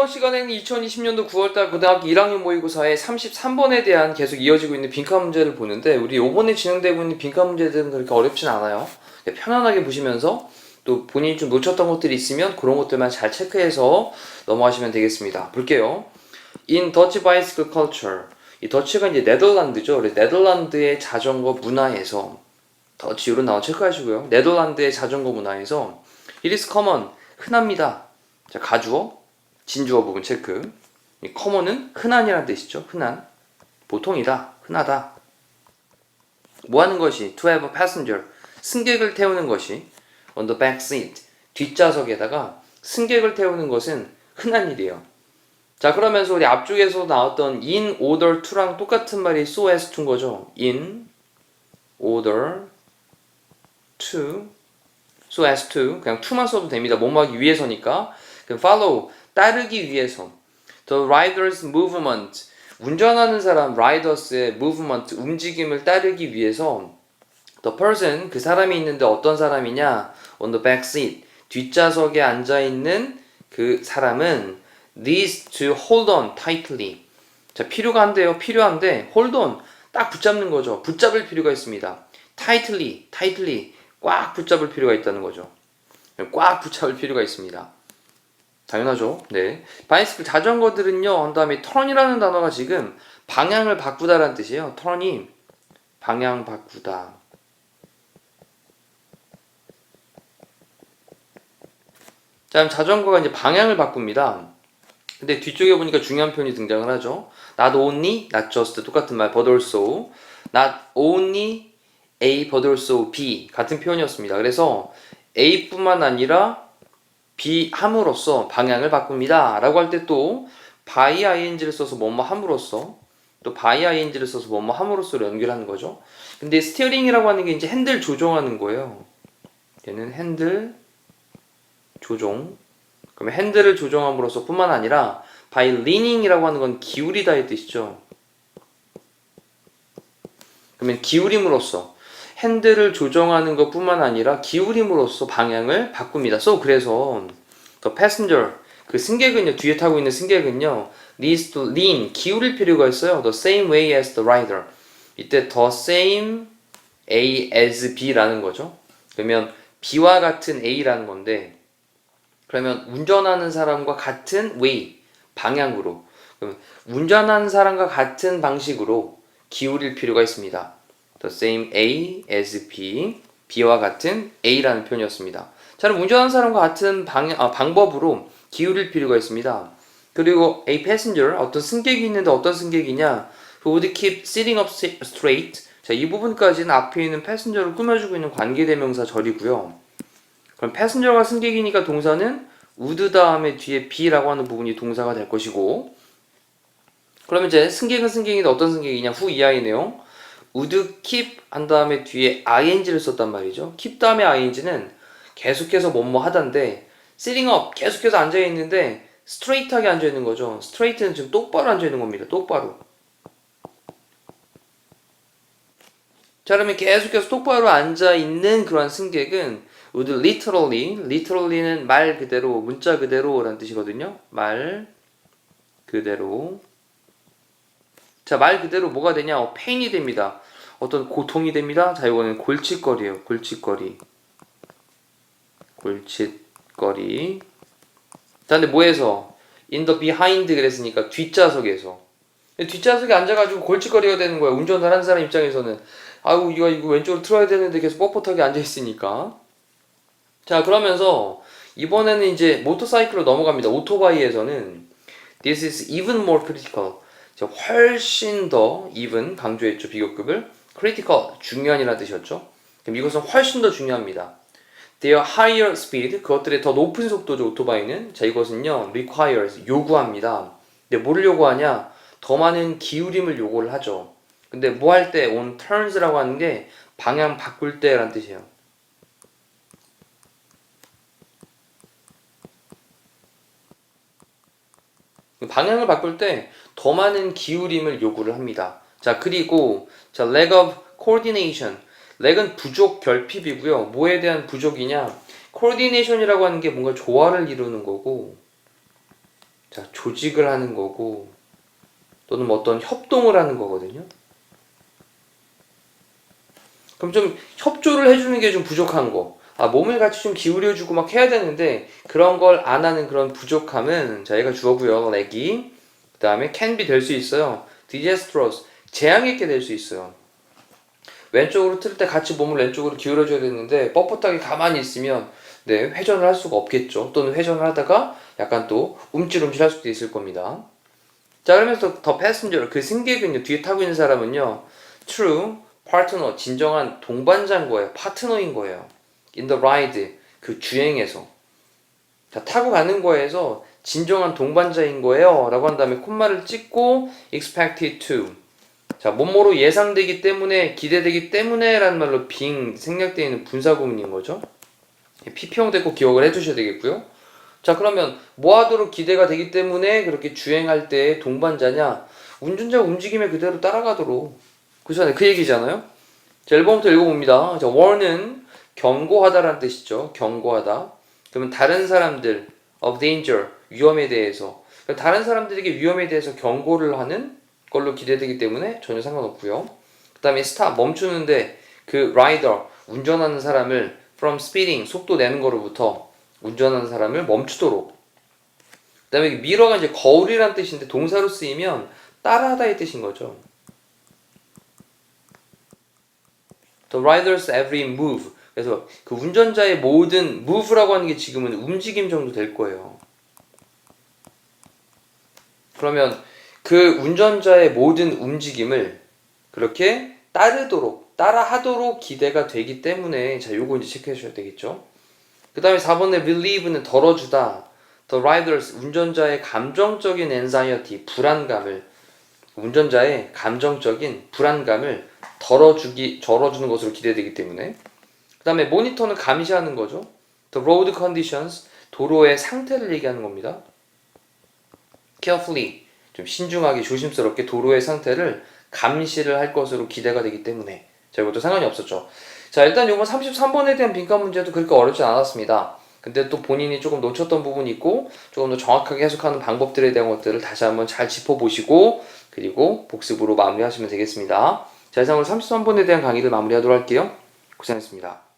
이번 시간에는 2020년도 9월달 고등학교 1학년 모의고사의 33번에 대한 계속 이어지고 있는 빈칸 문제를 보는데 우리 요번에 진행되고 있는 빈칸 문제들은 그렇게 어렵진 않아요. 편안하게 보시면서 또 본인이 좀 놓쳤던 것들이 있으면 그런 것들만 잘 체크해서 넘어가시면 되겠습니다. 볼게요. In Dutch bicycle culture. 이 더치가 이제 네덜란드죠. 네덜란드의 자전거 문화에서 더치로 나와 체크하시고요. 네덜란드의 자전거 문화에서 it is common 흔합니다. 자 가주어 진주어 부분 체크. 이 common은 흔한이라는 뜻이죠. 흔한 보통이다. 흔하다. 뭐 하는 것이 to have a passenger 승객을 태우는 것이 on the back seat 뒷좌석에다가 승객을 태우는 것은 흔한 일이에요. 자 그러면서 우리 앞쪽에서 나왔던 in order to랑 똑같은 말이 so as to인 거죠. in order to so as to 그냥 to만 써도 됩니다. 뭐뭐하기 위해서니까 그 follow 따르기 위해서 the riders movement 운전하는 사람 riders의 movement 움직임을 따르기 위해서 the person 그 사람이 있는데 어떤 사람이냐 on the back seat 뒷좌석에 앉아 있는 그 사람은 needs to hold on tightly. 자 필요가 한데요 필요한데 hold on 딱 붙잡는 거죠. 붙잡을 필요가 있습니다. tightly tightly 꽉 붙잡을 필요가 있다는 거죠. 꽉 붙잡을 필요가 있습니다. 당연하죠? 네. 바이스클 자전거들은요 한 다음에 turn이라는 단어가 지금 방향을 바꾸다라는 뜻이에요. turn이 방향 바꾸다. 자, 자전거가 이제 방향을 바꿉니다. 근데 뒤쪽에 보니까 중요한 표현이 등장을 하죠. Not only, not just 똑같은 말, but also. Not only A, but also B 같은 표현이었습니다. 그래서 A뿐만 아니라 B 함으로써 방향을 바꿉니다. 라고 할 때 또 by ing를 써서 뭐뭐 함으로써 또 by ing를 써서 뭐뭐 함으로써를 연결하는 거죠. 근데 스티어링이라고 하는 게 이제 핸들 조정하는 거예요. 얘는 핸들 조종. 그러면 핸들을 조정함으로써 뿐만 아니라 by leaning이라고 하는 건 기울이다의 뜻이죠. 그러면 기울임으로써 핸들을 조정하는 것뿐만 아니라 기울임으로써 방향을 바꿉니다. so 그래서 the passenger 그 승객은요 뒤에 타고 있는 승객은요 needs to lean 기울일 필요가 있어요. the same way as the rider 이때 the same A as B라는 거죠. 그러면 B와 같은 A라는 건데 그러면 운전하는 사람과 같은 way 방향으로 운전하는 사람과 같은 방식으로 기울일 필요가 있습니다. The same A as B B와 같은 A라는 표현이었습니다. 자, 그럼 운전하는 사람과 같은 방, 아, 방법으로 기울일 필요가 있습니다. 그리고 a passenger 어떤 승객이 있는데 어떤 승객이냐? Who would keep sitting up straight. 자, 이 부분까지는 앞에 있는 passenger를 꾸며주고 있는 관계대명사 절이고요. 그럼 패슨저가 승객이니까 동사는 would 다음에 뒤에 be라고 하는 부분이 동사가 될 것이고 그러면 이제 승객은 승객인데 어떤 승객이냐? 후 이하의 내용 would keep 한 다음에 뒤에 ing를 썼단 말이죠. keep 다음에 ing는 계속해서 뭐뭐 하던데 sitting up 계속해서 앉아 있는데 straight하게 앉아 있는 거죠. straight는 지금 똑바로 앉아 있는 겁니다. 똑바로 자 그러면 계속해서 똑바로 앉아 있는 그러한 승객은 would literally, literally는 말 그대로, 문자 그대로라는 뜻이거든요. 말 그대로. 자, 말 그대로 뭐가 되냐? 어, pain이 됩니다. 어떤 고통이 됩니다. 자, 이거는 골칫거리예요. 골칫거리. 골칫거리. 자, 근데 뭐해서? in the behind 그랬으니까 뒷좌석에서. 뒷좌석에 앉아가지고 골칫거리가 되는 거야. 운전을 하는 사람 입장에서는. 아유, 이거, 이거 왼쪽으로 틀어야 되는데 계속 뻣뻣하게 앉아 있으니까. 자 그러면서 이번에는 이제 모터사이클로 넘어갑니다. 오토바이에서는 This is even more critical. 자, 훨씬 더 even 강조했죠 비교급을 critical 중요한이라는 뜻이었죠. 그럼 이것은 훨씬 더 중요합니다. Their higher speed 그것들의 더 높은 속도죠 오토바이는 자 이것은요 requires 요구합니다. 근데 뭐를 요구하냐 더 많은 기울임을 요구를 하죠. 근데 뭐 할 때 on turns라고 하는 게 방향 바꿀 때라는 뜻이에요. 방향을 바꿀 때 더 많은 기울임을 요구를 합니다. 자, 그리고 자, lack of coordination. 렉은 부족 결핍이고요. 뭐에 대한 부족이냐? coordination이라고 하는 게 뭔가 조화를 이루는 거고 자, 조직을 하는 거고 또는 뭐 어떤 협동을 하는 거거든요. 그럼 좀 협조를 해주는 게 좀 부족한 거. 아, 몸을 같이 좀 기울여주고 막 해야 되는데 그런 걸 안 하는 그런 부족함은 자, 얘가 주어고요. 렉이. 그 다음에 can be 될 수 있어요. disastrous. 재앙 있게 될 수 있어요. 왼쪽으로 틀 때 같이 몸을 왼쪽으로 기울여줘야 되는데 뻣뻣하게 가만히 있으면 네, 회전을 할 수가 없겠죠. 또는 회전을 하다가 약간 또 움찔움찔 할 수도 있을 겁니다. 자, 그러면서 더 패신저, 그 승객은요, 뒤에 타고 있는 사람은요, true partner, 진정한 동반자인 거예요. 파트너인 거예요. in the ride, 그 주행에서. 자, 타고 가는 거에서 진정한 동반자인 거예요. 라고 한 다음에 콤마를 찍고 expected to. 자, 뭐뭐로 예상되기 때문에, 기대되기 때문에 라는 말로 빙 생략되어 있는 분사구문인 거죠. 피평되고 기억을 해두셔야 되겠고요. 자, 그러면 뭐 하도록 기대가 되기 때문에 그렇게 주행할 때 동반자냐? 운전자 움직임에 그대로 따라가도록. 그잖아요. 그 얘기잖아요. 자, 1번부터 읽어봅니다. 자, warn은 경고하다라는 뜻이죠. 경고하다. 그러면 다른 사람들, of danger, 위험에 대해서. 그러니까 다른 사람들에게 위험에 대해서 경고를 하는 걸로 기대되기 때문에 전혀 상관없고요. 그 다음에 stop, 멈추는데 그 rider, 운전하는 사람을 from speeding, 속도 내는 거로부터 운전하는 사람을 멈추도록. 그 다음에 미러가 이제 거울이란 뜻인데 동사로 쓰이면 따라하다의 뜻인 거죠. The rider's every move. 그래서 그 운전자의 모든 move라고 하는 게 지금은 움직임 정도 될 거예요. 그러면 그 운전자의 모든 움직임을 그렇게 따르도록, 따라하도록 기대가 되기 때문에 자, 요거 이제 체크해 주셔야 되겠죠. 그 다음에 4번에 believe는 덜어주다. The riders, 운전자의 감정적인 anxiety, 불안감을, 운전자의 감정적인 불안감을 덜어주기, 덜어주는 것으로 기대되기 때문에. 그 다음에 모니터는 감시하는 거죠. The road conditions, 도로의 상태를 얘기하는 겁니다. carefully, 좀 신중하게 조심스럽게 도로의 상태를 감시를 할 것으로 기대가 되기 때문에 자 이것도 상관이 없었죠. 자 일단 요번 33번에 대한 빈칸 문제도 그렇게 어렵지 않았습니다. 근데 또 본인이 조금 놓쳤던 부분이 있고 조금 더 정확하게 해석하는 방법들에 대한 것들을 다시 한번 잘 짚어보시고 그리고 복습으로 마무리하시면 되겠습니다. 자 이상으로 33번에 대한 강의를 마무리하도록 할게요. 고생하셨습니다.